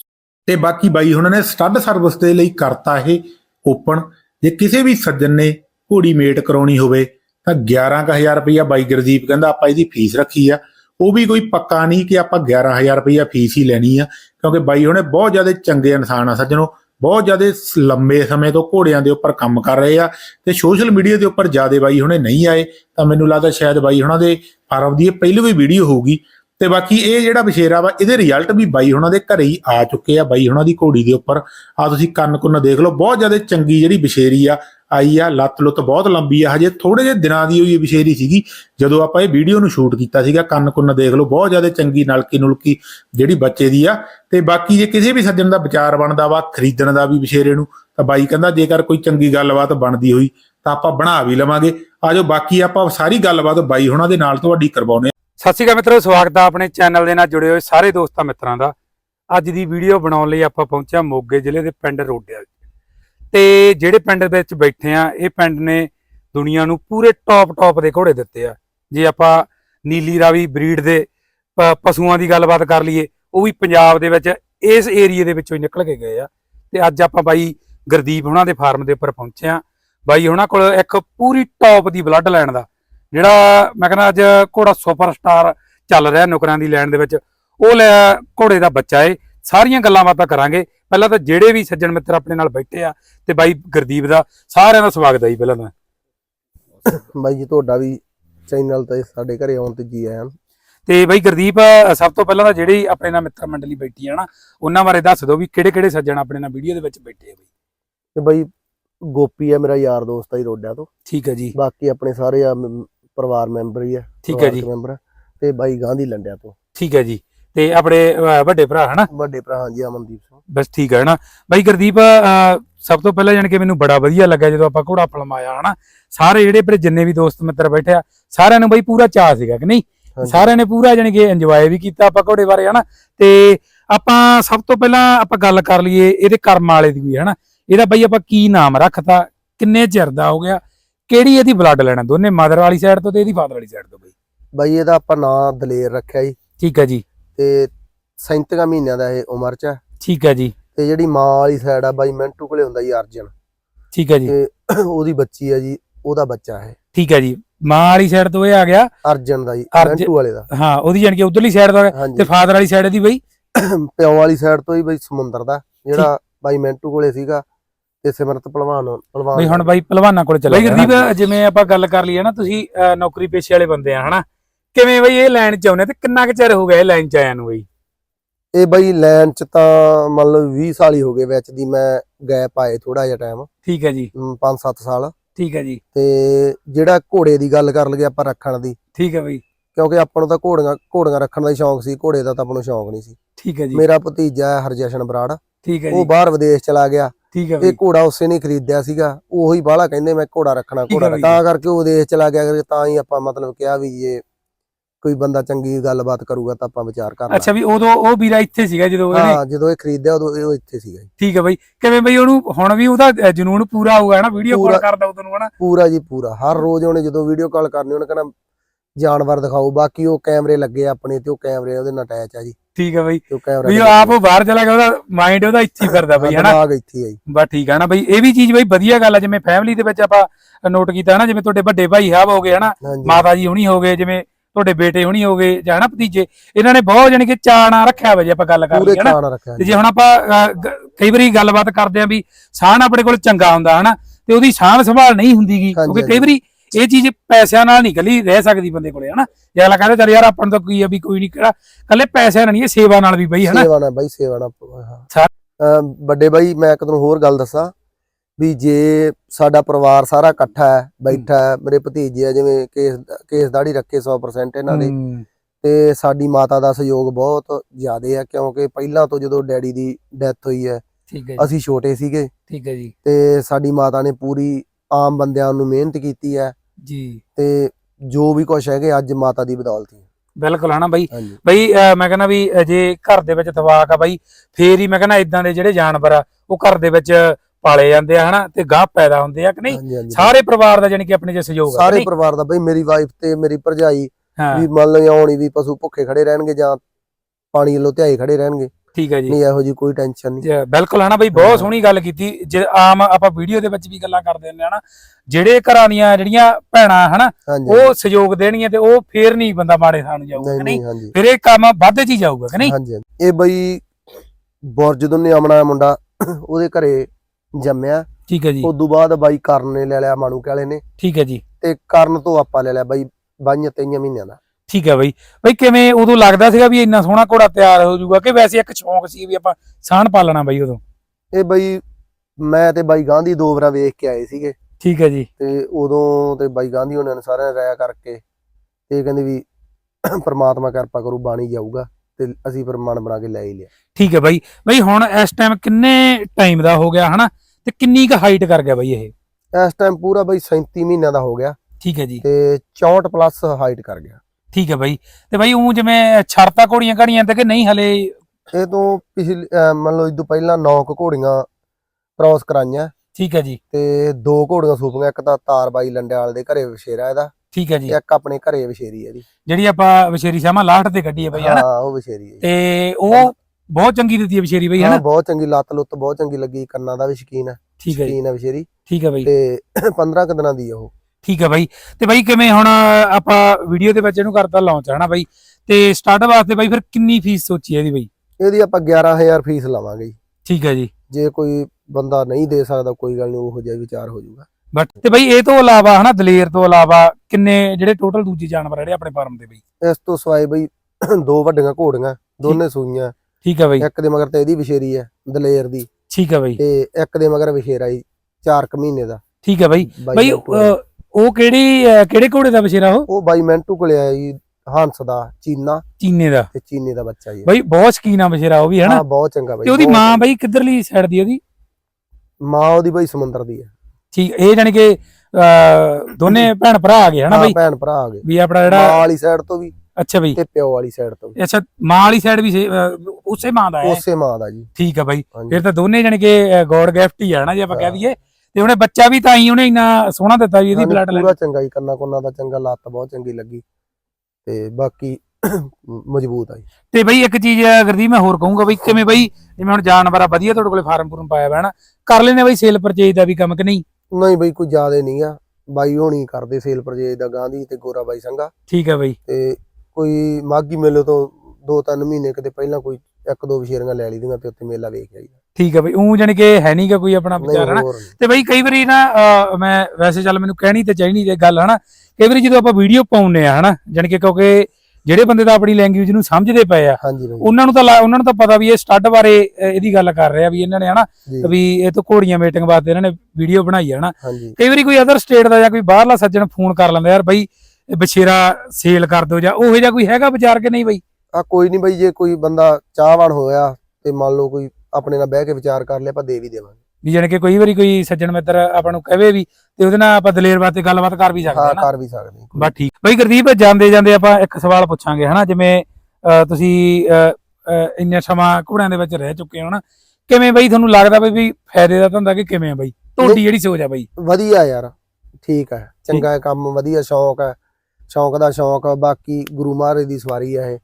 A: ਤੇ ਬਾਕੀ ਬਾਈ ਉਹਨਾਂ ਨੇ ਸਟੱਡ ਸਰਵਿਸ ਦੇ ਲਈ ਕਰਤਾ ਇਹ ਓਪਨ। ਜੇ ਕਿਸੇ ਵੀ ਸੱਜਣ ਨੇ ਘੋੜੀ ਮੇਟ ਕਰਾਉਣੀ ਹੋਵੇ, ਤਾਂ 11000 ਰੁਪਇਆ ਬਾਈ ਗੁਰਦੀਪ ਕਹਿੰਦਾ ਆਪਾਂ ਇਹਦੀ ਫੀਸ ਰੱਖੀ ਆ। ਉਹ ਵੀ ਕੋਈ ਪੱਕਾ ਨਹੀਂ ਕਿ ਆਪਾਂ 11000 ਰੁਪਇਆ ਫੀਸ ਹੀ ਲੈਣੀ ਆ, ਕਿਉਂਕਿ ਬਾਈ ਉਹਨੇ ਬਹੁਤ ਜ਼ਿਆਦਾ ਚੰਗੇ ਇਨਸਾਨ ਆ ਸੱਜਣੋ। ਬਹੁਤ ਜ਼ਿਆਦਾ ਸ- ਲੰਬੇ ਸਮੇਂ ਤੋਂ ਘੋੜਿਆਂ ਦੇ ਉੱਪਰ ਕੰਮ ਕਰ ਰਹੇ ਆ ਤੇ ਸੋਸ਼ਲ ਮੀਡੀਆ ਦੇ ਉੱਪਰ ਜ਼ਿਆਦਾ ਬਾਈ ਹੁਣੇ ਨਹੀਂ ਆਏ, ਤਾਂ ਮੈਨੂੰ ਲੱਗਦਾ ਸ਼ਾਇਦ ਬਾਈ ਹੁਣਾਂ ਦੇ ਫਾਰਮ ਦੀ ਇਹ ਪਹਿਲੀ ਵੀ ਵੀਡੀਓ ਹੋਊਗੀ। ਤੇ ਬਾਕੀ ਇਹ ਜਿਹੜਾ ਬਸ਼ੇਰਾ ਵਾ, ਇਹਦੇ ਰਿਜ਼ਲਟ ਵੀ ਬਾਈ ਹੁਣਾਂ ਦੇ ਘਰੇ ਹੀ ਆ ਚੁੱਕੇ ਆ, ਬਾਈ ਹੁਣਾਂ ਦੀ ਘੋੜੀ ਦੇ ਉੱਪਰ। ਆ ਤੁਸੀਂ ਕੰਨ ਕੁੰਨ ਦੇਖ ਲਓ, ਬਹੁਤ ਜ਼ਿਆਦਾ ਚੰਗੀ ਜਿਹੜੀ ਬਸ਼ੇਰੀ ਆ, ਆਈ ਆ, ਲੱਤ ਲੁੱਤ ਬਹੁਤ ਲੰਬੀ ਆ, ਹਜੇ ਥੋੜੇ ਜਿਹੇ ਦਿਨਾਂ ਦੀ ਹੋਈ ਬਸ਼ੇਰੀ ਸੀਗੀ, ਜਦੋਂ ਆਪਾਂ ਇਹ ਵੀਡੀਓ ਨੂੰ ਸ਼ੂਟ ਕੀਤਾ ਸੀਗਾ, ਕੰਨ ਕੁੰਨ ਦੇਖ ਲਓ, ਬਹੁਤ ਜ਼ਿਆਦਾ ਚੰਗੀ ਨਲਕੀ ਨੁਲਕੀ ਜਿਹੜੀ ਬੱਚੇ ਦੀ ਆ। ਤੇ ਬਾਕੀ ਜੇ ਕਿਸੇ ਵੀ ਸੱਜਣ ਦਾ ਵਿਚਾਰ ਬਣਦਾ ਵਾ, ਖਰੀਦਣ ਦਾ ਵੀ ਬਸ਼ੇਰੇ ਨੂੰ, ਤਾਂ ਬਾਈ ਕਹਿੰਦਾ ਜੇਕਰ ਕੋਈ ਚੰਗੀ ਗੱਲਬਾਤ ਬਣਦੀ ਹੋਈ, ਤਾਂ ਆਪਾਂ ਬਣਾ ਵੀ ਲਵਾਂਗੇ। ਆਜੋ ਬਾਕੀ ਆਪਾਂ ਸਾਰੀ ਗੱਲਬਾਤ ਬਾਈ ਹੁਣਾਂ ਦੇ ਨਾਲ ਤੁਹਾਡੀ ਕਰਵਾਉਨੇ
B: ਸਤਿ ਸ਼੍ਰੀ ਅਕਾਲ ਮਿੱਤਰੋ, ਸਵਾਗਤ ਆ ਆਪਣੇ ਚੈਨਲ ਦੇ ਨਾਲ ਜੁੜੇ ਹੋਏ ਸਾਰੇ ਦੋਸਤਾਂ ਮਿੱਤਰਾਂ ਦਾ। ਅੱਜ ਦੀ ਵੀਡੀਓ ਬਣਾਉਣ ਲਈ ਆਪਾਂ ਪਹੁੰਚਿਆ ਮੋਗੇ ਜ਼ਿਲ੍ਹੇ ਦੇ ਪਿੰਡ ਰੋਡਿਆ ਵਿੱਚ। ਤੇ ਜਿਹੜੇ ਪਿੰਡ ਵਿੱਚ ਬੈਠੇ ਆ ਇਹ ਪਿੰਡ ਨੇ ਦੁਨੀਆ ਨੂੰ ਪੂਰੇ ਟੌਪ ਟੌਪ ਦੇ ਘੋੜੇ ਦਿੱਤੇ ਆ। ਜੇ ਆਪਾਂ ਨੀਲੀ ਰਾਵੀ ਬਰੀਡ ਦੇ ਪਸ਼ੂਆਂ ਦੀ ਗੱਲਬਾਤ ਕਰ ਲਈਏ, ਉਹ ਵੀ ਪੰਜਾਬ ਦੇ ਵਿੱਚ ਇਸ ਏਰੀਏ ਦੇ ਵਿੱਚੋਂ ਨਿਕਲ ਕੇ ਗਏ ਆ। ਤੇ ਅੱਜ ਆਪਾਂ ਬਾਈ ਗੁਰਦੀਪ ਹੁਣਾਂ ਦੇ ਫਾਰਮ ਦੇ ਉੱਪਰ ਪਹੁੰਚੇ ਆ ਬਾਈ ਉਹਨਾਂ ਕੋਲ ਇੱਕ ਪੂਰੀ ਟੌਪ ਦੀ ਬਲੱਡ ਲਾਈਨ ਦਾ ਜਿਹੜਾ ਮੈਂ ਕਹਿੰਦਾ ਅੱਜ ਘੋੜਾ ਸੁਪਰਸਟਾਰ ਚੱਲ ਰਿਹਾ ਨੁਕਰਾਂ ਦੀ ਲਾਈਨ ਦੇ ਵਿੱਚ ਉਹ ਲੈ ਘੋੜੇ ਦਾ ਬੱਚਾ ਏ। ਸਾਰੀਆਂ ਗੱਲਾਂ ਬਾਤਾਂ ਕਰਾਂਗੇ। ਪਹਿਲਾਂ ਤਾਂ ਜਿਹੜੇ ਵੀ ਸੱਜਣ ਮਿੱਤਰ ਆਪਣੇ ਨਾਲ ਬੈਠੇ ਆ ਤੇ ਬਾਈ ਗੁਰਦੀਪ ਦਾ ਸਾਰਿਆਂ ਦਾ ਸਵਾਗਤ ਹੈ ਜੀ ਪਹਿਲਾਂ ਤਾਂ।
C: ਬਾਈ ਜੀ ਤੁਹਾਡਾ ਵੀ ਚੈਨਲ ਤੇ ਸਾਡੇ ਘਰੇ ਆਉਣ ਤੇ ਜੀ ਆਇਆਂ
B: ਤੇ ਬਾਈ ਗੁਰਦੀਪ ਸਭ ਤੋਂ ਪਹਿਲਾਂ ਤਾਂ ਜਿਹੜੀ ਆਪਣੇ ਨਾਲ ਮਿੱਤਰ ਮੰਡਲੀ ਬੈਠੀ ਆ ਨਾ ਉਹਨਾਂ ਬਾਰੇ ਦੱਸ ਦਿਓ ਵੀ ਕਿਹੜੇ ਕਿਹੜੇ ਸੱਜਣ ਆਪਣੇ ਨਾਲ ਵੀਡੀਓ ਦੇ ਵਿੱਚ ਬੈਠੇ ਆ ਬਈ।
C: ਤੇ ਬਾਈ ਗੋਪੀ ਆ ਮੇਰਾ ਯਾਰ ਦੋਸਤ ਆ ਜੀ ਰੋਡਿਆਂ ਤੋਂ।
B: ਠੀਕ ਹੈ ਜੀ।
C: ਬਾਕੀ ਆਪਣੇ ਸਾਰੇ ਆ ਪਰਿਵਾਰ ਮੈਂਬਰ ਹੀ ਆ
B: ਠੀਕ ਹੈ ਜੀ।
C: ਮੈਂਬਰ ਤੇ ਬਾਈ ਗਾਂਧੀ ਲੰਡਿਆਂ ਤੋਂ।
B: ਠੀਕ ਹੈ ਜੀ। ਤੇ ਆਪਣੇ ਵੱਡੇ ਭਰਾ ਹਨਾ?
C: ਵੱਡੇ ਭਰਾ ਜੀ ਅਮਨਦੀਪ ਸਿੰਘ।
B: ਬਸ ਠੀਕ ਹੈ ਨਾ ਬਾਈ ਗੁਰਦੀਪ ਸਭ ਤੋਂ ਪਹਿਲਾਂ ਜਾਣ ਕੇ ਮੈਨੂੰ ਬੜਾ ਵਧੀਆ ਲੱਗਾ ਜਦੋਂ ਆਪਾਂ ਘੋੜਾ ਫਲਮਾਇਆ ਹਨਾ? ਸਾਰੇ ਜਿਹੜੇ ਆਪਣੇ ਜਿੰਨੇ ਵੀ ਦੋਸਤ ਮਿੱਤਰ ਬੈਠੇ ਆ ਸਾਰਿਆਂ ਨੂੰ ਬਾਈ ਪੂਰਾ ਚਾਅ ਸੀਗਾ ਕਿ ਨਹੀਂ?
C: ਹਾਂਜੀ।
B: ਸਾਰਿਆਂ ਨੇ ਪੂਰਾ ਜਾਣ ਕੇ ਇੰਜੋਏ ਵੀ ਕੀਤਾ ਆਪਾਂ ਘੋੜੇ ਬਾਰੇ ਹਨਾ? ਤੇ ਆਪਾਂ ਸਭ ਤੋਂ ਪਹਿਲਾਂ ਆਪਾਂ ਗੱਲ ਕਰ ਲਈਏ ਇਹਦੇ ਕਰਮ ਵਾਲੇ ਦੀ ਵੀ ਹਨਾ? ਇਹਦਾ ਬਾਈ ਆਪਾਂ ਕੀ ਨਾਮ ਰੱਖਤਾ ਕਿੰਨੇ ਚਿਰ ਦਾ ਹੋ ਗਿਆ? ਕਿਹੜੀ ਇਹਦੀ ਬਲੱਡ ਲੈਣਾ? ਦੋਨੇ ਮਦਰ ਵਾਲੀ ਸਾਈਡ ਤੋਂ ਤੇ ਇਹਦੀ ਫਾਦਰ ਵਾਲੀ ਸਾਈਡ ਤੋਂ ਬਾਈ?
C: ਬਾਈ ਇਹਦਾ ਆਪਾਂ ਨਾਂ ਦਲੇਰ ਰੱਖਿਆ ਜੀ।
B: ਠੀਕ ਹੈ ਜੀ।
C: ਤੇ 37 ਮਹੀਨਿਆਂ ਦਾ ਇਹ ਉਮਰ ਚ
B: ਠੀਕ ਹੈ ਜੀ।
C: ਤੇ ਜਿਹੜੀ ਮਾਂ ਵਾਲੀ ਸਾਈਡ ਆ ਬਾਈ ਮਿੰਟੂ ਕੋਲੇ ਹੁੰਦਾ ਜੀ ਅਰਜਨ।
B: ਠੀਕ ਹੈ ਜੀ।
C: ਤੇ [COUGHS] ਉਹਦੀ ਬੱਚੀ ਆ ਜੀ ਉਹਦਾ ਬੱਚਾ ਹੈ
B: ਠੀਕ ਹੈ ਜੀ। ਮਾਂ ਵਾਲੀ ਸਾਈਡ ਤੋਂ ਇਹ ਆ ਗਿਆ।
C: ਅਰਜਨ ਦਾ ਜੀ ਮਿੰਟੂ ਵਾਲੇ ਦਾ।
B: ਹਾਂ ਉਹਦੀ ਜਾਣ ਕੇ ਉਧਰਲੀ ਸਾਈਡ ਦਾ ਤੇ ਫਾਦਰ ਵਾਲੀ ਸਾਈਡ ਦੀ ਬਈ? [COUGHS]
C: ਪਿਓ ਵਾਲੀ ਸਾਈਡ ਤੋਂ ਹੀ ਬਾਈ ਸਮੁੰਦਰ ਦਾ ਜਿਹੜਾ ਬਾਈ ਮਿੰਟੂ ਕੋਲੇ ਸੀਗਾ। ਤੇ ਸਿਮਰਤ ਪਹਿਲਵਾਨ ਪਹਿਲਵਾਨ
B: ਬਈ ਹੁਣ ਬਾਈ ਪਹਿਲਵਾਨਾਂ ਕੋਲ ਚੱਲੇ ਬਈ ਗੁਰਦੀਪ ਜਿਵੇਂ ਆਪਾਂ ਗੱਲ ਕਰ ਲਈਏ ਨਾ ਤੁਸੀਂ ਨੌਕਰੀ ਪੇਸ਼ੇ ਵਾਲੇ ਬੰਦੇ ਆ ਹਨਾ? ਕਿਵੇਂ ਬਈ ਇਹ ਲਾਈਨ ਚ ਆਉਨੇ ਤੇ ਕਿੰਨਾ ਕੁ ਚਿਰ ਹੋ ਗਿਆ ਇਹ ਲਾਈਨ ਚ ਆਇਆ ਨੂੰ ਬਈ?
C: ਇਹ ਬਈ ਲੈਣ ਚ ਤਾਂ ਮੰਨ ਲਓ 20 ਸਾਲ ਹੀ ਹੋ ਗਏ ਵਿੱਚ ਦੀ ਮੈਂ ਗੈਪ ਆਏ ਥੋੜਾ ਜਿਹਾ ਟਾਈਮ
B: ਠੀਕ ਹੈ ਜੀ।
C: 5-7 ਸਾਲ।
B: ਠੀਕ ਹੈ ਜੀ।
C: ਤੇ ਜਿਹੜਾ ਘੋੜੇ ਦੀ ਗੱਲ ਕਰ ਲਗੇ ਆਪਾਂ ਰੱਖਣ ਦੀ
B: ਠੀਕ ਹੈ ਬਈ।
C: ਕਿਉਂਕਿ ਆਪਾਂ ਨੂੰ ਤਾਂ ਘੋੜੀਆਂ ਘੋੜੀਆਂ ਰੱਖਣ ਦਾ ਹੀ ਸ਼ੌਂਕ ਸੀ ਘੋੜੇ ਦਾ ਤਾਂ ਆਪਾਂ ਨੂੰ ਸ਼ੌਂਕ ਨਹੀਂ ਸੀ।
B: ਠੀਕ ਹੈ ਜੀ।
C: ਮੇਰਾ ਭਤੀਜਾ ਹੈ ਹਰਜਸ਼ਨ ਬਰਾੜ
B: ਠੀਕ ਹੈ
C: ਉਹ
B: ਜੀ
C: ਬਾਹਰ ਵਿਦੇਸ਼ ਚਲਾ ਗਿਆ।
B: ਠੀਕ ਹੈ
C: ਇਹ ਘੋੜਾ ਉਸੇ ਨੇ ਖਰੀਦਿਆ ਸੀਗਾ ਉਹੀ ਬਾਹਲਾ ਕਹਿੰਦੇ ਮੈਂ ਘੋੜਾ ਰੱਖਣਾ ਘੋੜਾ। ਤਾਂ ਕਰਕੇ ਉਹ ਵਿਦੇਸ਼ ਚਲਾ ਗਿਆ ਤਾਂ ਹੀ ਆਪਾਂ ਮਤਲਬ ਕਿਹਾ ਵੀ ਜੇ ਕੋਈ ਬੰਦਾ ਚੰਗੀ ਗੱਲਬਾਤ ਕਰੂਗਾ ਤਾਂ ਆਪਾਂ ਵਿਚਾਰ ਕਰ
B: ਅੱਛਾ ਵੀ ਉਦੋਂ ਉਹ ਵੀਰਾ ਇੱਥੇ ਸੀਗਾ ਜਦੋਂ ਉਹਨੇ
C: ਹਾਂ ਜਦੋਂ ਇਹ ਖਰੀਦਿਆ ਉਦੋਂ ਇਹ ਇੱਥੇ ਸੀਗਾ।
B: ਠੀਕ ਹੈ ਬਈ ਕਿਵੇਂ ਬਈ ਉਹਨੂੰ ਹੁਣ ਵੀ ਉਹਦਾ ਜਨੂਨ ਪੂਰਾ ਹੋਊਗਾ ਨਾ ਵੀਡੀਓ ਕਾਲ। ਕਰਦਾ ਉਦੋਂ ਨੂੰ ਹਨਾ
C: ਪੂਰਾ ਜੀ ਪੂਰਾ ਹਰ ਰੋਜ਼ ਉਹਨੇ ਜਦੋਂ ਵੀਡੀਓ ਕਾਲ ਕਰਨੀ ਉਹਨੇ ਕਹਿਣਾ ਜਾਨਵਰ ਦਿਖਾਓ ਬਾਕੀ ਉਹ ਕੈਮਰੇ ਲੱਗੇ ਆਪਣੇ ਤੇ ਉਹ ਕੈਮਰੇ ਉਹਦੇ ਨਾਲ ਅਟੈਚ ਆ ਜੀ।
B: ਠੀਕ ਹੈ ਬਈ।
C: ਤੇ ਉਹ ਕੈਮਰਾ
B: ਵੀ ਆਪ ਉਹ ਬਾਹਰ ਚਲਾ ਗਿਆ ਉਹਦਾ ਮਾਈਂਡ ਉਹਦਾ ਇੱਥੇ ਹੀ ਫਿਰਦਾ ਬਈ ਹਨਾ?
C: ਦਿਮਾਗ ਇੱਥੇ ਆ ਜੀ।
B: ਬਸ ਠੀਕ ਹੈ ਨਾ ਬਈ ਇਹ ਵੀ ਚੀਜ਼ ਬਈ ਵਧੀਆ ਗੱਲ ਆ ਜਿਵੇਂ ਫੈਮਿਲੀ ਦੇ ਵਿੱਚ ਆਪਾਂ ਨੋਟ ਕੀਤਾ ਹਨਾ ਜਿਵੇਂ ਤੁਹਾਡੇ ਵੱਡੇ ਭਾਈ ਸਾਹਿਬ ਹੋ ਗਏ ਹਨਾ?
C: ਹਾਂਜੀ।
B: ਮਾਤਾ ਜੀ ਹੁਣੀ ਹੋ ਗਏ ਜਿਵੇਂ ਤੁਹਾਡੇ ਬੇਟੇ ਹੁਣੀ ਹੋ ਗਏ ਜਾਂ ਹਨਾ ਭਤੀਜੇ ਇਹਨਾਂ ਨੇ ਬਹੁਤ ਜਾਣੀ ਕਿ ਚਾਣਾ ਰੱਖਿਆ ਵਾ ਜੇ ਆਪਾਂ ਗੱਲ ਕਰ
C: ਪੂਰੇ
B: ਹਨਾ?
C: ਰੱਖਿਆ
B: ਤੇ
C: ਜੀ
B: ਜੇ। ਹੁਣ ਆਪਾਂ ਅਹ, ਗ- ਕਈ ਵਾਰੀ ਗੱਲਬਾਤ ਕਰਦੇ ਆਂ ਵੀ ਸਾਹਣ ਆਪਣੇ ਕੋਲ ਚੰਗਾ ਹੁੰਦਾ ਹਨਾ? ਤੇ ਉਹਦੀ ਸਾਂਭ ਸੰਭਾਲ ਨਹੀਂ ਹੁੰਦੀਗੀ
C: ਹਾਂਜੀ,
B: ਕਿਉਂਕਿ ਕਈ ਵਾਰੀ ਇਹ ਚੀਜ਼ ਪੈਸਿਆਂ ਨਾਲ ਨਹੀਂ ਕੱਲੀ ਰਹਿ ਸਕਦੀ ਬੰਦੇ ਕੋਲੇ ਹਨਾ? ਜੇ ਅਗਲਾ ਕਹਿੰਦਾ ਚੱਲ ਯਾਰ ਆਪਾਂ ਨੂੰ ਤਾਂ ਆ ਵੀ ਕੋਈ ਨਹੀਂ ਕਿਹੜਾ ਕੱਲੇ ਪੈਸਿਆਂ ਨਾਲ ਨਹੀਂ ਇਹ ਸੇਵਾ ਨਾਲ ਵੀ ਬਈ ਹਨਾ?
C: ਸੇਵਾ ਨਾਲ ਬਾਈ ਸੇਵਾ ਨਾਲ ਹਾਂ। ਵੱਡੇ ਬਾਈ ਮੈਂ ਇੱਕ ਤੁਹਾਨੂੰ ਹੋਰ ਗੱਲ ਦੱਸਾਂ ਵੀ ਜੇ ਸਾਡਾ ਪਰਿਵਾਰ ਸਾਰਾ ਇਕੱਠਾ ਹੈ ਬੈਠਾ ਹੈ ਮੇਰੇ ਭਤੀਜੇ ਆ ਜਿਵੇਂ ਕੇਸ ਕੇਸ ਦਾੜੀ ਰੱਖੇ 100% ਇਹਨਾਂ ਦੇ ਤੇ ਸਾਡੀ ਮਾਤਾ ਦਾ ਸਹਿਯੋਗ ਬਹੁਤ ਜ਼ਿਆਦਾ ਹੈ ਕਿਉਂਕਿ ਪਹਿਲਾਂ ਤੋਂ ਜਦੋਂ ਡੈਡੀ ਦੀ ਡੈਥ ਹੋਈ ਹੈ ਅਸੀਂ ਛੋਟੇ ਸੀਗੇ।
B: ਠੀਕ ਹੈ ਜੀ।
C: ਤੇ ਸਾਡੀ ਮਾਤਾ ਨੇ ਪੂਰੀ ਆਮ ਬੰਦਿਆਂ ਨੂੰ ਮਿਹਨਤ ਕੀਤੀ ਹੈ
B: ਜੀ।
C: ਤੇ ਜੋ ਵੀ ਕੁਝ ਹੈਗੇ ਅੱਜ ਮਾਤਾ ਦੀ ਬਦੌਲਤ ਹੀ।
B: ਬਿਲਕੁਲ ਹਨਾ ਬਈ?
C: ਹਾਂਜੀ।
B: ਬਈ ਅਹ, ਮੈਂ ਕਹਿੰਦਾ ਵੀ ਜੇ ਘਰ ਦੇ ਵਿੱਚ ਤਵਾਕ ਆ ਬਈ ਫੇਰ ਹੀ ਮੈਂ ਕਹਿੰਦਾ ਇਦਾਂ ਦੇ ਜਿਹੜੇ ਜਾਨਵਰ ਆ ਉਹ ਘਰ ਦੇ ਵਿੱਚ ਪਾਲੇ ਜਾਂਦੇ ਆ ਹਨਾ? ਤੇ ਗਾਹ ਪੈਦਾ ਹੁੰਦੇ ਆ ਕਿ ਨਹੀਂ?
C: ਹਾਂਜੀ ਹਾਂਜੀ।
B: ਸਾਰੇ ਪਰਿਵਾਰ ਦਾ ਜਾਨੀ ਕਿ ਆਪਣੇ ਚ ਸਹਿਯੋਗ ਆ ਕਿ
C: ਸਾਰੇ
B: ਨਹੀਂ?
C: ਪਰਿਵਾਰ ਦਾ ਬਈ ਮੇਰੀ ਵਾਈਫ ਤੇ ਮੇਰੀ ਭਰਜਾਈ
B: ਹਾਂ।
C: ਵੀ ਮੰਨ ਲਓ ਆਉਣੀ ਵੀ ਪਸ਼ੂ ਭੁੱਖੇ ਖੜੇ ਰਹਿਣਗੇ ਜਾਂ ਪਾਣੀ ਵੱਲੋਂ ਧਿਆਈ ਖੜੇ ਰਹਿਣਗੇ।
B: ਠੀਕ ਹੈ ਜੀ।
C: ਨਹੀਂ ਇਹੋ ਜੀ ਕੋਈ ਟੈਨਸ਼ਨ ਨਹੀਂ।
B: ਜੀ, ਬਿਲਕੁਲ ਹਨਾ ਬਈ। ਬਹੁਤ ਸੋਹਣੀ ਗੱਲ ਕੀਤੀ। ਜੇ ਆਮ ਆਪਾਂ ਵੀਡੀਓ ਦੇ ਵਿੱਚ ਵੀ ਗੱਲਾਂ ਕਰਦੇ ਹੁੰਦੇ ਹਨਾ ਜਿਹੜੇ ਘਰਾਂ ਦੀਆਂ ਜਿਹੜੀਆਂ ਭੈਣਾਂ ਹਨਾ ਉਹ ਸਹਿਯੋਗ ਦੇਣਗੀਆਂ ਤੇ ਉਹ ਫੇਰ ਨਹੀਂ ਬੰਦਾ ਮਾੜੇ ਥਾਂ ਨੂੰ ਜਾਊਗਾ
C: ਨਹੀਂ
B: ਫਿਰ ਇਹ ਕੰਮ ਵਾਧੇ ਚ ਹੀ ਜਾਊਗਾ ਕਿ ਨਹੀਂ?
C: ਹਾਂਜੀ। ਇਹ ਬਈ ਬੁਰਜ ਦੁੰਨੇ ਆਮਣਾ ਮੁੰਡਾ ਉਹਦੇ ਘਰੇ ਜੰਮਿਆ।
B: ਠੀਕ ਹੈ ਜੀ।
C: ਉਸ ਤੋਂ ਬਾਅਦ ਬਾਈ ਕਰਨ ਨੇ ਲੈ ਲਿਆ ਮਾਣੂ ਵਾਲੇ ਨੇ।
B: ਠੀਕ ਹੈ ਜੀ।
C: ਤੇ ਕਰਨ ਤੋਂ ਆਪਾਂ ਲੈ ਲਿਆ ਬਾਈ ਬਾਈਆਂ ਤੇਈਆਂ ਮਹੀਨਿਆਂ ਦਾ।
B: ਠੀਕ ਹੈ ਬਈ। ਬਈ ਕਿਵੇਂ ਉਦੋਂ ਲੱਗਦਾ ਸੀਗਾ ਵੀ ਇੰਨਾ ਸੋਹਣਾ ਘੋੜਾ ਤਿਆਰ ਹੋ ਜਾਊਗਾ ਕਿ ਵੈਸੇ ਇੱਕ ਸ਼ੌਂਕ ਸੀ ਵੀ ਆਪਾਂ ਸਾਣ ਪਾਲਣਾ ਬਈ ਉਦੋਂ?
C: ਇਹ ਬਈ ਮੈਂ ਤੇ ਬਾਈ ਗਾਂਧੀ ਦੋ ਵਾਰਾਂ ਵੇਖ ਕੇ ਆਏ ਸੀਗੇ।
B: ਠੀਕ ਹੈ ਜੀ।
C: ਤੇ ਉਦੋਂ ਤੇ ਬਾਈ ਗਾਂਧੀ ਉਹਨਾਂ ਨੇ ਸਾਰਿਆਂ ਨੇ ਰਾਇਆ ਕਰਕੇ ਤੇ ਕਹਿੰਦੇ ਵੀ ਪ੍ਰਮਾਤਮਾ ਕਿਰਪਾ ਕਰੂ ਬਾਣੀ ਜਾਊਗਾ ਤੇ ਅਸੀਂ ਫਿਰ ਮਨ ਬਣਾ ਕੇ ਲੈ ਹੀ ਲਿਆ।
B: ਠੀਕ ਹੈ ਬਈ। ਬਈ ਹੁਣ ਇਸ ਟਾਈਮ ਕਿੰਨੇ ਟਾਈਮ ਦਾ ਹੋ ਗਿਆ ਹਨਾ? ਤੇ ਕਿੰਨੀ ਕੁ ਹਾਈਟ ਕਰ ਗਿਆ ਬਈ ਇਹ?
C: ਇਸ ਟਾਈਮ ਪੂਰਾ ਬਈ 37 ਮਹੀਨਿਆਂ ਦਾ ਹੋ ਗਿਆ
B: ਠੀਕ ਹੈ ਜੀ।
C: ਤੇ 64 ਪਲੱਸ ਹਾਈਟ ਕਰ ਗਿਆ।
B: ਠੀਕ ਹੈ ਬਈ। ਤੇ ਬਈ ਉਹ ਜਿਵੇਂ ਛੜਤਾ ਘੋੜੀਆਂ ਘੜੀਆਂ ਤੇ ਕਿ ਨਹੀਂ ਹਲੇ?
C: ਇਹ ਤੋਂ ਪਿਛਲੀ ਅਹ ਮੰਨ ਲਓ ਤੋਂ ਪਹਿਲਾਂ 9 ਕੁ ਘੋੜੀਆਂ ਕ੍ਰਾਸ ਕਰਾਈਆਂ।
B: ਠੀਕ ਹੈ ਜੀ।
C: ਤੇ ਦੋ ਘੋੜੀਆਂ ਸੂਪੀਆਂ ਇੱਕ ਤਾਂ ਤਾਰ ਬਾਈ ਲੰਡਿਆਲ ਦੇ ਘਰੇ ਵਸ਼ੇਰਾ ਇਹਦਾ
B: ਠੀਕ ਹੈ ਜੀ।
C: ਤੇ ਇੱਕ ਆਪਣੇ ਘਰੇ ਵਸ਼ੇਰੀ ਇਹਦੀ।
B: ਜਿਹੜੀ ਆਪਾਂ ਵਿਸ਼ੇਰੀ ਸਾਮਾ ਲਾਹਟ ਤੇ ਕੱਢੀ ਹੈ ਬਈ ਹਨਾ?
C: ਹਾਂ ਉਹ ਵਸ਼ੇਰੀ ਹੈ ਜੀ।
B: ਤੇ ਉਹ ਬਹੁਤ ਚੰਗੀ ਦਿੱਤੀ ਹੈ ਵਿਸ਼ੇਰੀ ਬਈ
C: ਹਾਂ
B: ਹਨਾ
C: ਬਹੁਤ ਚੰਗੀ ਲੱਤ ਲੁੱਤ ਬਹੁਤ ਚੰਗੀ ਲੱਗੀ ਕੰਨਾਂ ਦਾ ਵੀ ਸ਼ਕੀਨ ਹੈ।
B: ਠੀਕ ਹੈ ਜੀ।
C: ਸ਼ਕੀਨ ਹੈ ਵਸ਼ੇਰੀ
B: ਠੀਕ ਹੈ ਬਈ।
C: ਤੇ 15 ਕੁ ਦਿਨਾਂ ਦੀ ਆ ਉਹ।
B: ਠੀਕ ਹੈ ਬਾਈ। ਤੇ ਬਾਈ ਕਿਵੇਂ ਹੁਣ ਆਪਾਂ ਵੀਡੀਓ ਦੇ ਵਿੱਚ ਇਹਨੂੰ ਕਰਤਾ ਲਾਂਚ ਹਨਾ ਬਾਈ? ਤੇ ਸਟਾਰਟ ਵਾਸਤੇ ਬਾਈ ਫਿਰ ਕਿੰਨੀ ਫੀਸ ਸੋਚੀ ਹੈ ਇਹਦੀ ਬਾਈ?
C: ਇਹਦੀ ਆਪਾਂ 11000 ਫੀਸ ਲਵਾਂਗੇ ਜੀ।
B: ਠੀਕ ਹੈ ਜੀ।
C: ਜੇ ਕੋਈ ਬੰਦਾ ਨਹੀਂ ਦੇ ਸਕਦਾ ਕੋਈ ਗੱਲ ਨਹੀਂ ਉਹੋ ਜਿਹਾ ਵਿਚਾਰ ਹੋ ਜਾਊਗਾ।
B: ਬਟ ਤੇ ਬਾਈ ਇਹ ਤੋਂ ਇਲਾਵਾ ਹਨਾ ਦਲੇਰ ਤੋਂ ਇਲਾਵਾ ਕਿੰਨੇ ਜਿਹੜੇ ਟੋਟਲ ਦੂਜੇ ਜਾਨਵਰ ਜਿਹੜੇ ਆਪਣੇ ਫਾਰਮ ਦੇ ਬਾਈ?
C: ਇਸ ਤੋਂ ਸਿਵਾਏ ਬਈ [CLEARS THROAT] ਦੋ ਵੱਡੀਆਂ ਘੋੜੀਆਂ ਦੋਨੇ ਸੂਈਆਂ।
B: ਠੀਕ ਹੈ ਬਾਈ।
C: ਇੱਕ ਦੇ ਮਗਰ ਤੇ ਇਹਦੀ ਵਿਸ਼ੇਰੀ ਹੈ ਦਲੇਰ ਦੀ।
B: ਠੀਕ ਹੈ ਬਾਈ।
C: ਤੇ ਇੱਕ ਦੇ ਮਗਰ ਵਿਸ਼ੇਰਾ ਜੀ 4 ਕੁ ਮਹੀਨੇ ਦਾ।
B: ਠੀਕ ਹੈ ਬਾਈ।
C: ਬਾਈ
B: ਉਹ ਕਿਹੜੀ ਅਹ, ਕਿਹੜੇ ਘੋੜੇ ਦਾ ਬਸ਼ੇਰਾ ਉਹ?
C: ਉਹ ਬਾਈ ਮੈਂਟੂ ਕੋਲੇ ਆਇਆ ਜੀ ਹੰਸ ਦਾ ਚੀਨਾ।
B: ਚੀਨੇ ਦਾ।
C: ਤੇ ਚੀਨੇ ਦਾ ਬੱਚਾ ਜੀ।
B: ਬਾਈ ਬਹੁਤ ਸ਼ਕੀਨ ਆ ਬਸ਼ੇਰਾ ਉਹ ਵੀ ਹਨਾ?
C: ਹਾਂ ਬਹੁਤ ਚੰਗਾ ਬਾਈ
B: ਤੇ ਉਹਦੀ
C: ਬਹੁਤ
B: ਮਾਂ ਬਾਈ ਕਿੱਧਰਲੀ ਸਾਈਡ ਦੀ ਉਹਦੀ?
C: ਮਾਂ ਉਹਦੀ ਬਾਈ ਸਮੁੰਦਰ ਦੀ ਹੈ
B: ਠੀਕ ਇਹ ਜਾਨੀ ਕਿ ਅਹ, ਦੋਨੇ ਭੈਣ ਭਰਾ ਆ ਗਏ ਹਨਾ
C: ਹਾਂ
B: ਬਾਈ?
C: ਭੈਣ ਭਰਾ ਆ ਗਏ।
B: ਵੀ ਆਪਣਾ
C: ਮਾਂ
B: ਜਿਹੜਾ
C: ਵਾਲੀ ਸਾਈਡ ਤੋਂ ਵੀ
B: ਅੱਛਾ ਬਾਈ।
C: ਤੇ ਪਿਓ ਵਾਲੀ ਸਾਈਡ ਤੋਂ ਵੀ।
B: ਅੱਛਾ ਮਾਂ ਵਾਲੀ ਸਾਈਡ ਵੀ ਸੇ- ਅਹ, ਉਸੇ ਮਾਂ ਦਾ ਹੈ।
C: ਉਸੇ ਮਾਂ ਦਾ ਜੀ।
B: ਠੀਕ ਆ ਬਾਈ।
C: ਹਾਂਜੀ।
B: ਫਿਰ ਤਾਂ ਦੋਨੇ ਜਣ ਕੇ ਗੋਡ ਗਿਫਟ ਹੀ ਆ ਨਾ ਜੇ ਆਪਾਂ ਕਹਿ। ਦਈਏ। ਤੇ ਉਹਨੇ ਬੱਚਾ ਵੀ ਤਾਂ ਹੀ ਉਹਨੇ ਇੰਨਾ ਸੋਹਣਾ ਦਿੱਤਾ ਵੀ ਇਹਦੀ ਬਲੱਡ
C: ਪੂਰਾ ਚੰਗਾ ਹੀ ਕੰਨਾ ਕੁੰਨਾ ਦਾ ਚੰਗਾ ਲੱਤ ਬਹੁਤ ਚੰਗੀ ਲੱਗੀ ਤੇ ਬਾਕੀ ਮਜ਼ਬੂਤ ਆ ਜੀ।
B: ਤੇ ਬਈ ਇੱਕ ਚੀਜ਼ ਗੁਰਦੀਪ ਮੈਂ ਹੋਰ ਕਹੂੰਗਾ ਬਈ ਕਿਵੇਂ ਬਈ ਜਿਵੇਂ ਹੁਣ ਜਾਨਵਰ ਆ ਵਧੀਆ ਤੁਹਾਡੇ ਕੋਲੇ ਫਾਰਮ ਫੂਰਮ ਪਾਇਆ ਹਨਾ ਕਰ ਲੈਨੇ ਬਈ ਸੇਲ ਪਰਚੇਜ ਦਾ ਵੀ ਕੰਮ ਕਿ ਨਹੀਂ?
C: ਨਹੀਂ ਬਈ ਕੋਈ ਜ਼ਿਆਦਾ ਨਹੀਂ ਆ। ਬਾਈ ਹੋਣੀ ਕਰਦੇ ਸੇਲ ਪਰਜੇਜ ਦਾ ਗਾਂਧੀ ਤੇ ਗੋਰਾ ਬਾਈ ਸੰਘਾ।
B: ਠੀਕ ਆ ਬਈ।
C: ਤੇ ਕੋਈ ਮਾਗੀ ਮੇਲੇ ਤੋਂ ਦੋ ਤਿੰਨ ਮਹੀਨੇ ਕਿਤੇ ਪਹਿਲਾਂ ਕੋਈ ਇੱਕ ਦੋ ਵਿਸ਼ੇਰੀਆਂ ਲੈ ਲਈਆਂ ਤੇ ਉੱਥੇ ਮੇਲਾ ਵੇਖ ਆਈਦਾ
B: ਠੀਕ ਹੈ ਬਈ ਉਹ ਜਾਨੀ ਕਿ ਹੈ ਨਹੀਂਗਾ ਕੋਈ ਆਪਣਾ ਵਿਚਾਰ ਹਨਾ? ਤੇ ਬਈ ਕਈ ਵਾਰੀ ਨਾ ਮੈਂ ਵੈਸੇ ਚੱਲ ਮੈਨੂੰ ਕਹਿਣੀ ਤੇ ਚਾਹੀਦੀ ਇਹ ਗੱਲ ਹਨਾ? ਕਈ ਵਾਰੀ ਜਦੋਂ ਆਪਾਂ ਵੀਡੀਓ ਪਾਉਂਦੇ ਆ ਹਨਾ? ਜਾਨੀ ਕਿ ਕਿਉਂਕਿ ਜਿਹੜੇ ਬੰਦੇ ਤਾਂ ਆਪਣੀ ਲੈਂਗੁਏਜ ਨੂੰ ਸਮਝਦੇ ਪਏ ਆ ਉਹਨਾਂ ਨੂੰ ਤਾਂ ਉਹਨਾਂ ਨੂੰ ਤਾਂ ਪਤਾ ਵੀ ਇਹ ਸਟੱਡ ਬਾਰੇ ਇਹਦੀ ਗੱਲ ਕਰ ਰਿਹਾ ਵੀ ਇਹਨਾਂ ਨੇ ਹਨਾ?
C: ਜੀ।
B: ਵੀ ਇਹ ਤੋਂ ਘੋੜੀਆਂ ਮੀਟਿੰਗ ਵਾਸਤੇ ਇਹਨਾਂ ਨੇ ਵੀਡੀਓ ਬਣਾਈ ਹੈ ਹਨਾ? ਕਈ ਵਾਰੀ ਕੋਈ ਅਦਰ ਸਟੇਟ ਦਾ ਜਾਂ ਕੋਈ ਬਾਹਰਲਾ ਸੱਜਣ ਫੋਨ ਕਰ ਲੈਂਦਾ ਯਾਰ ਬਈ ਬਛੇਰਾ ਸੇਲ ਕਰ ਦਿਓ ਜਾਂ ਉਹੋ ਜਿਹਾ ਕੋਈ ਹੈਗਾ ਵਿਚਾਰ ਕਿ ਨਹੀਂ ਬਈ?
C: ਆ ਕੋਈ ਨਹੀਂ ਬਾਈ ਜੇ ਕੋਈ ਬੰਦਾ ਚਾਹਵਾਨ ਹੋਇਆ ਤੇ ਮੰਨ ਲਓ ਕੋਈ ਆਪਣੇ ਨਾਲ ਬਹਿ ਕੇ ਵਿਚਾਰ ਕਰ ਲਿਆ ਆਪਾਂ ਦੇ ਵੀ ਦੇਵਾਂਗੇ।
B: ਵੀ ਜਾਣੀ ਕਿ ਕੋਈ ਵਾਰੀ ਕੋਈ ਸੱਜਣ ਮਿੱਤਰ ਆਪਾਂ ਨੂੰ ਕਹੇ ਵੀ ਤੇ ਉਹਦੇ ਨਾਲ ਆਪਾਂ ਦਲੇਰ ਬਾਤੇ ਗੱਲਬਾਤ ਕਰ ਵੀ ਸਕਦੇ
C: ਹਾਂ ਕਰ ਵੀ ਸਕਦੇ ਹਾਂ।
B: ਬਸ ਠੀਕ। ਬਈ ਗੁਰਦੀਪ ਜਾਂਦੇ ਜਾਂਦੇ ਆਪਾਂ ਇੱਕ ਸਵਾਲ ਪੁੱਛਾਂਗੇ ਹਨਾ ਜਿਵੇਂ ਤੁਸੀਂ ਇੰਨੇ ਸਮਾਂ ਘੋੜਿਆਂ ਦੇ ਵਿੱਚ ਰਹਿ ਚੁੱਕੇ ਹੋ ਨਾ ਕਿਵੇਂ ਬਈ ਤੁਹਾਨੂੰ ਲੱਗਦਾ ਬਈ ਵੀ ਫਾਇਦੇ ਦਾ ਧੰਦਾ ਕਿ ਕਿਵੇਂ ਆ ਬਈ? ਤੁਹਾਡੀ ਜਿਹੜੀ ਸੋਚ ਆ ਬਈ।
C: ਵਧੀਆ ਯਾਰ ਠੀਕ ਹੈ ਚੰਗਾ ਕੰਮ ਵਧੀਆ ਸ਼ੌਂਕ ਹੈ ਸ਼ੌਂਕ ਦਾ ਸ਼ੌਂਕ ਆ, ਬਾਕੀ ਗੁਰੂ ਮਹਾਰਾਜ ਦੀ ਸਵਾਰੀ ਹੈ ਇਹ।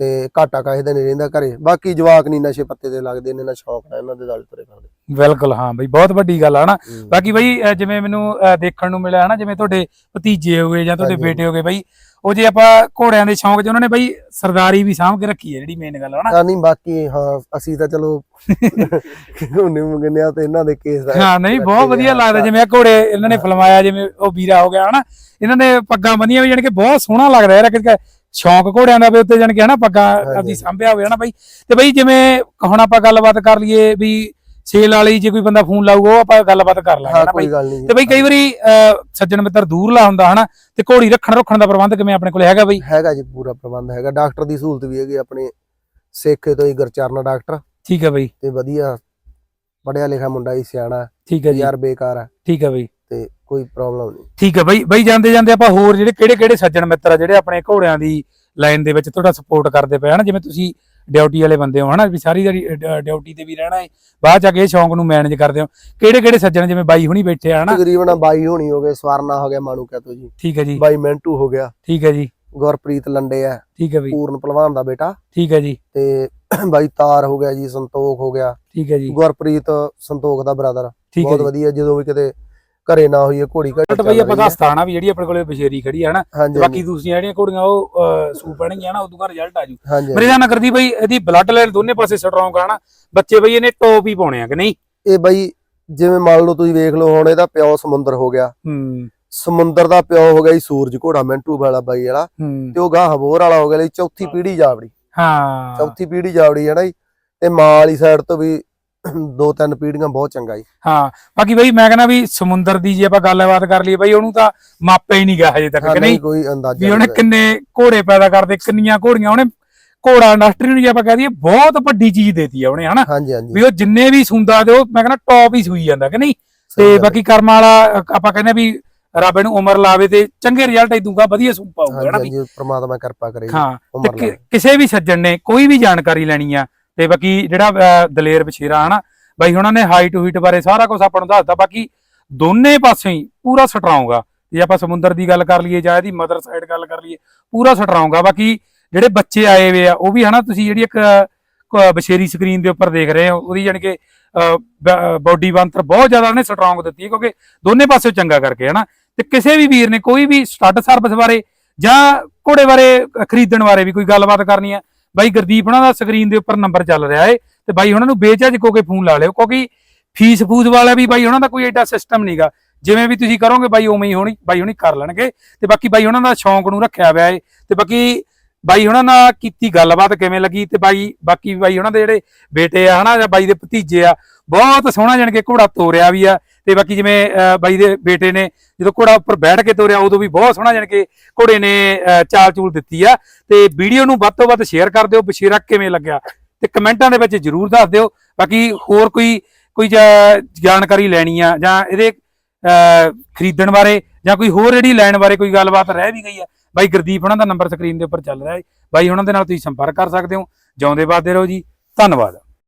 C: ਤੇ ਘਾਟਾ ਕਾਹੇ ਦਾ ਨਹੀਂ ਰਹਿੰਦਾ ਘਰੇ। ਬਾਕੀ ਜਵਾਕ ਨਹੀਂ ਨਸ਼ੇ ਪੱਤੇ ਤੇ ਲੱਗਦੇ ਨੇ ਨਾ ਸ਼ੌਂਕ ਨਾਲ ਇਹਨਾਂ ਦੇ ਦਲ ਤੁਰੇ ਫਿਰਦੇ।
B: ਬਿਲਕੁਲ ਹਾਂ ਬਈ ਬਹੁਤ ਵੱਡੀ ਗੱਲ ਆ ਹਨਾ? ਬਾਕੀ ਬਈ ਜਿਵੇਂ ਮੈਨੂੰ ਦੇਖਣ ਨੂੰ ਮਿਲਿਆ ਹਨਾ? ਜਿਵੇਂ ਤੁਹਾਡੇ ਭਤੀਜੇ ਹੋਗੇ ਜਾਂ ਤੁਹਾਡੇ ਬੇਟੇ ਹੋਗੇ ਬਈ ਉਹ ਜੇ ਆਪਾਂ ਘੋੜਿਆਂ ਦੇ ਸ਼ੌਂਕ 'ਚ ਉਹਨਾਂ ਨੇ ਬਈ ਸਰਦਾਰੀ ਵੀ ਸਾਂਭ ਕੇ ਰੱਖੀ ਹੈ ਜਿਹੜੀ ਮੇਨ ਗੱਲ
C: ਹਾਂ ਨਹੀਂ ਬਾਕੀ ਹਾਂ ਅਸੀਂ ਤਾਂ ਚਲੋ [LAUGHS] ਉਹਨੇ ਮੰਗਨਿਆ ਤੇ ਇਹਨਾਂ ਦੇ ਕੇਸ ਦਾ
B: ਹਾਂ ਨਹੀਂ ਬਹੁਤ ਵਧੀਆ ਲੱਗਦਾ ਜਿਵੇਂ ਇਹ ਘੋੜੇ ਇਹਨਾਂ ਨੇ ਫਿਲਮਾਇਆ ਜਿਵੇਂ ਉਹ ਵੀਰਾ ਹੋ ਗਿਆ ਹਨਾ? ਇਹਨਾਂ ਨੇ ਪੱਗਾਂ ਬੰਨੀਆਂ ਵੀ ਜਾਣੀ ਕਿ ਬਹੁਤ ਸੋਹਣਾ ਲੱਗਦਾ ਯਾਰ ਕਿ ਸ਼ੌਂਕ ਘੋੜਿਆਂ ਦਾ ਵੀ ਉੱਤੇ ਜਾਣੀ ਕਿ ਹਨਾ ਪੱਗਾਂ। ਆਪਦੀ ਸੰਭਿਆ ਹੋਵੇ ਹਨਾ ਬਈ। ਤੇ ਬਈ ਜਿਵੇਂ ਹੁਣ ਆਪਾਂ ਗੱਲਬਾਤ ਕਰ ਲਈਏ ਵੀ ਸੇਲ ਵਾਲੀ ਜੇ ਕੋਈ ਬੰਦਾ ਫੋਨ ਲਾਊਗਾ ਉਹ ਆਪਾਂ ਗੱਲਬਾਤ ਕਰ ਲਾਂਗੇ ਹਨਾ ਬਈ। ਤੇ ਬਈ ਕਈ ਵਾਰੀ ਸੱਜਣ ਮਿੱਤਰ ਦੂਰਲਾ ਹੁੰਦਾ ਹਨਾ ਤੇ ਘੋੜੀ ਰੱਖਣ ਰੱਖਣ ਦਾ ਪ੍ਰਬੰਧ ਕਿਵੇਂ ਆਪਣੇ ਕੋਲ ਹੈਗਾ ਬਈ?
C: ਹੈਗਾ ਜੀ ਪੂਰਾ ਪ੍ਰਬੰਧ ਹੈਗਾ। ਡਾਕਟਰ ਦੀ ਸਹੂਲਤ ਵੀ ਹੈਗੀ ਆਪਣੇ। ਸੇਖੇ ਤੋਂ ਹੀ ਗੁਰਚਰਨ ਡਾਕਟਰ।
B: ਠੀਕ ਹੈ ਬਈ।
C: ਤੇ ਵਧੀਆ ਪੜਿਆ ਲਿਖਿਆ ਮੁੰਡਾ ਹੀ ਸਿਆਣਾ।
B: ਠੀਕ ਹੈ ਜੀ।
C: ਯਾਰ ਬੇਕਾਰ ਹੈ
B: ਠੀਕ ਹੈ ਬਈ।
C: ਤੇ ਕੋਈ ਪ੍ਰੋਬਲਮ ਨਹੀਂ।
B: ਠੀਕ ਹੈ ਬਈ ਬਈ ਜਾਂਦੇ ਜਾਂਦੇ ਆਪਾਂ ਹੋਰ ਜਿਹੜੇ ਕਿਹੜੇ ਕਿਹੜੇ ਸੱਜਣ ਮਿੱਤਰ ਆ ਜਿਹੜੇ ਆਪਣੇ ਘੋੜਿਆਂ ਦੀ ਲਾਈਨ ਦੇ ਵਿੱਚ ਤੁਹਾਡਾ ਸਪੋਰਟ ਕਰਦੇ ਪਏ ਹਨਾ ਜਿਵੇਂ ਤੁਸੀਂ ਡਿਊਟੀ ਵਾਲੇ ਬੰਦੇ ਹੋ ਹਨਾ ਵੀ ਸਾਰੀ ਡਿਊਟੀ ਤੇ ਵੀ ਰਹਿਣਾ ਹੈ ਬਾਅਦ ਚ ਆ ਕੇ ਸ਼ੌਂਕ ਨੂੰ ਮੈਨੇਜ ਕਰਦੇ ਹੋ। ਕਿਹੜੇ ਕਿਹੜੇ ਸੱਜਣ ਜਿਵੇਂ ਬਾਈ ਹੁਣੀ ਬੈਠੇ ਆ ਹਨਾ?
C: ਤਕਰੀਬਨ ਬਾਈ ਹੋਣੀ ਹੋ ਗਏ ਸਵਰਨਾ ਹੋ ਗਿਆ ਮਾਣੂ ਕਹਤੋ ਜੀ।
B: ਠੀਕ ਹੈ ਜੀ।
C: ਬਾਈ ਮੈਂਟੂ ਹੋ ਗਿਆ।
B: ਠੀਕ ਹੈ ਜੀ।
C: ਗੁਰਪ੍ਰੀਤ ਲੰਡੇ ਆ।
B: ਠੀਕ ਹੈ ਬਈ।
C: ਪੂਰਨ ਪਹਿਲਵਾਨ ਦਾ ਬੇਟਾ।
B: ਠੀਕ ਹੈ ਜੀ।
C: ਤੇ [CLEARS THROAT] ਬਾਈ ਤਾਰ ਹੋ ਗਿਆ ਜੀ ਸੰਤੋਖ ਹੋ ਗਿਆ।
B: ਠੀਕ ਹੈ ਜੀ।
C: ਗੁਰਪ੍ਰੀਤ ਸੰਤੋਖ ਦਾ ਬਰਾਦਰ ਬਹੁਤ ਵਧੀਆ ਜਦੋਂ ਵੀ ਕਿਤੇ ਘਰੇ ਨਾ ਹੋਈਏ ਘੋੜੀ ਘੱਟ
B: ਬਟ ਬਈ ਆਪਾਂ ਦੱਸਤਾ ਨਾ ਵੀ ਜਿਹੜੀ ਆਪਣੇ ਕੋਲੇ ਬਸ਼ੇਰੀ ਖੜੀ
C: ਹਾਂਜੀ
B: ਤੇ ਬਾਕੀ ਦੂਸਰੀਆਂ ਜਿਹੜੀਆਂ ਘੋੜੀਆਂ ਉਹ ਸੂ ਪੈਣਗੀਆਂ ਨਾ ਉਦੋਂ ਘਰ ਰਿਜ਼ਲਟ ਆ ਜੂ। ਮੇਰੇ ਨਾਲ ਕਰਦੀ ਬਈ ਇਹਦੀ ਬਲੱਡ ਲਾਈਨ ਦੋਨੇ ਪਾਸੇ ਸਟਰੋਂਗ ਆ ਨਾ ਬੱਚੇ ਬਈ ਇਹਨੇ ਟੌਪ ਹੀ ਪਾਉਣੇ ਆ ਕਿ ਨਹੀਂ?
C: ਇਹ ਬਾਈ ਜਿਵੇਂ ਮੰਨ ਲਓ ਤੁਸੀਂ ਵੇਖ ਲਓ ਹੁਣ ਇਹਦਾ ਪਿਓ ਸਮੁੰਦਰ ਹੋ ਗਿਆ।
B: ਹੂੰ।
C: ਸਮੁੰਦਰ ਦਾ ਪਿਓ ਹੋ ਗਿਆ ਜੀ ਸੂਰਜ ਘੋੜਾ ਮੈਂਟੂ ਵਾਲਾ ਬਾਈ ਵਾਲਾ।
B: ਹੂੰ।
C: ਤੇ ਉਹ ਗਾਹ ਹਬੋਰ ਵਾਲਾ ਹੋ ਗਿਆ ਜੀ ਚੌਥੀ ਪੀੜ੍ਹੀ ਜਾਵੜੀ।
B: ਹਾਂ।
C: ਚੌਥੀ ਪੀੜ੍ਹੀ ਜਾਵੜੀ ਹੈ ਨਾ ਜੀ। ਤੇ ਮਾਂ ਵਾਲੀ ਸਾਈਡ ਤੋਂ ਵੀ ਦੋ ਤਿੰਨ ਪੀੜ੍ਹੀਆਂ ਬਹੁਤ ਚੰਗਾ ਜੀ।
B: ਹਾਂ ਬਾਕੀ ਬਈ ਮੈਂ ਕਹਿੰਦਾ ਵੀ ਸਮੁੰਦਰ ਦੀ ਜੇ ਆਪਾਂ ਗੱਲਬਾਤ ਕਰ ਲਈਏ ਬਈ ਉਹਨੂੰ ਤਾਂ ਮਾਪੇ ਹੀ ਨਹੀਂ ਗਿਆ ਹਜੇ ਤੱਕ
C: ਨਹੀਂ ਕੋਈ ਅੰਦਾਜ਼ਾ
B: ਵੀ ਉਹਨੇ ਕਿੰਨੇ ਘੋੜੇ ਪੈਦਾ ਕਰਦੇ ਕਿੰਨੀਆਂ ਘੋੜੀਆਂ ਉਹਨੇ ਘੋੜਾ ਇੰਡਸਟਰੀ ਨੂੰ ਜੇ ਆਪਾਂ ਕਹਿ ਦਈਏ ਬਹੁਤ ਵੱਡੀ ਚੀਜ਼ ਦੇਤੀ ਆ ਉਹਨੇ ਹਨਾ? ਵੀ ਉਹ ਜਿੰਨੇ ਵੀ ਸੁੰਦਾ ਤੇ ਉਹ ਮੈਂ ਕਹਿੰਦਾ ਟੌਪ ਹੀ ਸੂਈ ਜਾਂਦਾ ਕਿ ਨਹੀਂ? ਤੇ। ਬਾਕੀ ਕਰਮਾਂ ਵਾਲਾ ਆਪਾਂ ਕਹਿੰਦੇ ਵੀ ਰੱਬ ਇਹਨੂੰ ਉਮਰ ਲਾਵੇ ਤੇ ਚੰਗੇ ਰਿਜ਼ਲਟ ਹੀ ਦੂਗਾ ਵਧੀਆ ਪਾਊਗਾ
C: ਹਾਂਜੀ
B: ਹਨਾ ਵੀ?
C: ਪ੍ਰਮਾਤਮਾ ਕਿਰਪਾ ਕਰੇ
B: ਹਾਂ। ਕਿਸੇ ਵੀ ਸੱਜਣ ਨੇ ਕੋਈ ਵੀ ਜਾਣਕਾਰੀ ਲੈਣੀ ਆ ਤੇ ਬਾਕੀ ਜਿਹੜਾ ਅ, ਦਲੇਰ ਬਸ਼ੀਰਾ ਹਨਾ ਬਾਈ ਉਹਨਾਂ ਨੇ ਹਾਈਟ ਹੂਟ ਬਾਰੇ ਸਾਰਾ ਕੁਝ ਆਪਾਂ ਨੂੰ ਦੱਸਦਾ ਬਾਕੀ ਦੋਨੇ ਪਾਸੇ ਹੀ ਪੂਰਾ ਸਟਰੋਂਗ ਆ। ਜੇ ਆਪਾਂ ਸਮੁੰਦਰ ਦੀ ਗੱਲ ਕਰ ਲਈਏ ਜਾਂ ਇਹਦੀ ਮਦਰ ਸਾਈਡ ਗੱਲ ਕਰ ਲਈਏ ਪੂਰਾ ਸਟਰੋਂਗ ਆ। ਬਾਕੀ ਜਿਹੜੇ ਬੱਚੇ ਆਏ ਵੇ ਆ ਉਹ ਵੀ ਹਨਾ ਤੁਸੀਂ ਜਿਹੜੀ ਇੱਕ ਅ, ਬਸ਼ੇਰੀ ਸਕਰੀਨ ਦੇ ਉੱਪਰ ਦੇਖ ਰਹੇ ਹੋ ਉਹਦੀ ਜਾਣੀ ਕਿ ਬਾਡੀ ਬੰਤਰ ਬਹੁਤ ਜ਼ਿਆਦਾ ਉਹਨੇ ਸਟਰੋਂਗ ਦਿੱਤੀ ਹੈ ਕਿਉਂਕਿ ਦੋਨੇ ਪਾਸੇ ਚੰਗਾ ਕਰਕੇ ਹਨਾ। ਤੇ ਕਿਸੇ ਵੀ ਵੀਰ ਨੇ ਕੋਈ ਵੀ ਸਟੱਡ ਸਰਵਿਸ ਬਾਰੇ ਜਾਂ ਘੋੜੇ ਬਾਰੇ ਖਰੀਦਣ ਬਾਰੇ ਵੀ ਕੋਈ ਗੱਲਬਾਤ ਕਰਨੀ ਹੈ ਬਾਈ ਗੁਰਦੀਪ ਉਹਨਾਂ ਦਾ ਸਕਰੀਨ ਦੇ ਉੱਪਰ ਨੰਬਰ ਚੱਲ ਰਿਹਾ ਏ, ਤੇ ਬਾਈ ਉਹਨਾਂ ਨੂੰ ਬੇਝਿਜਕ ਹੋ ਕੇ ਫੋਨ ਲਾ ਲਿਓ, ਕਿਉਂਕਿ ਫੀਸ ਫੂਸ ਵਾਲਾ ਵੀ ਬਾਈ ਉਹਨਾਂ ਦਾ ਕੋਈ ਐਡਾ ਸਿਸਟਮ ਨਹੀਂਗਾ ਜਿਵੇਂ ਵੀ ਤੁਸੀਂ ਕਰੋਗੇ ਬਾਈ ਉਵੇਂ ਹੀ ਹੋਣੀ, ਬਾਈ ਹੁਣੀ ਕਰ ਲੈਣਗੇ। ਤੇ ਬਾਕੀ ਬਾਈ ਉਹਨਾਂ ਦਾ ਸ਼ੌਂਕ ਨੂੰ ਰੱਖਿਆ ਹੋਇਆ ਏ। ਤੇ ਬਾਕੀ ਬਾਈ ਉਹਨਾਂ ਨਾਲ ਕੀਤੀ ਗੱਲਬਾਤ ਕਿਵੇਂ ਲੱਗੀ, ਤੇ ਬਾਈ, ਬਾਕੀ ਬਾਈ ਉਹਨਾਂ ਦੇ ਜਿਹੜੇ ਬੇਟੇ ਆ ਹਨਾ, ਜਾਂ ਬਾਈ ਦੇ ਭਤੀਜੇ ਆ, ਬਹੁਤ ਸੋਹਣਾ ਜਾਣ ਕੇ ਘੋੜਾ ਤੋਰਿਆ ਵੀ ਆ। ਤੇ ਬਾਕੀ ਜਿਵੇਂ ਬਾਈ ਦੇ ਬੇਟੇ ਨੇ ਜਦੋਂ ਘੋੜਾ ਉੱਪਰ ਬੈਠ ਕੇ ਤੋਰਿਆ, ਉਦੋਂ ਵੀ ਬਹੁਤ ਸੋਹਣਾ ਜਾਣ ਕੇ ਘੋੜੇ ਨੇ ਚਾਲ ਚੂਲ ਦਿੱਤੀ ਆ। ਤੇ ਵੀਡੀਓ ਨੂੰ ਵੱਧ ਤੋਂ ਵੱਧ ਸ਼ੇਅਰ ਕਰ ਦਿਓ ਬਸ਼ੀਰਾ ਕਿਵੇਂ ਲੱਗਿਆ। ਤੇ ਕਮੈਂਟਾਂ ਦੇ ਵਿੱਚ ਜਰੂਰ ਦੱਸ ਦਿਓ। ਬਾਕੀ ਹੋਰ ਕੋਈ ਕੋਈ ਜਾ- ਜਾਣਕਾਰੀ ਲੈਣੀ ਆ, ਜਾਂ ਇਹਦੇ ਖਰੀਦਣ ਬਾਰੇ, ਜਾਂ ਕੋਈ ਹੋਰ ਜਿਹੜੀ ਲੈਣ ਬਾਰੇ ਕੋਈ ਗੱਲਬਾਤ ਰਹਿ ਵੀ ਗਈ ਆ, ਬਾਈ ਗੁਰਦੀਪ ਉਹਨਾਂ ਦਾ ਨੰਬਰ ਸਕਰੀਨ ਦੇ ਉੱਪਰ ਚੱਲ ਰਿਹਾ ਹੈ ਬਾਈ ਉਹਨਾਂ ਦੇ ਨਾਲ ਤੁਸੀਂ ਸੰਪਰਕ ਕਰ ਸਕਦੇ ਹੋ। ਜਿਉਂਦੇ ਵਾਦੇ ਰਹੋ ਜੀ। ਧੰਨਵਾਦ।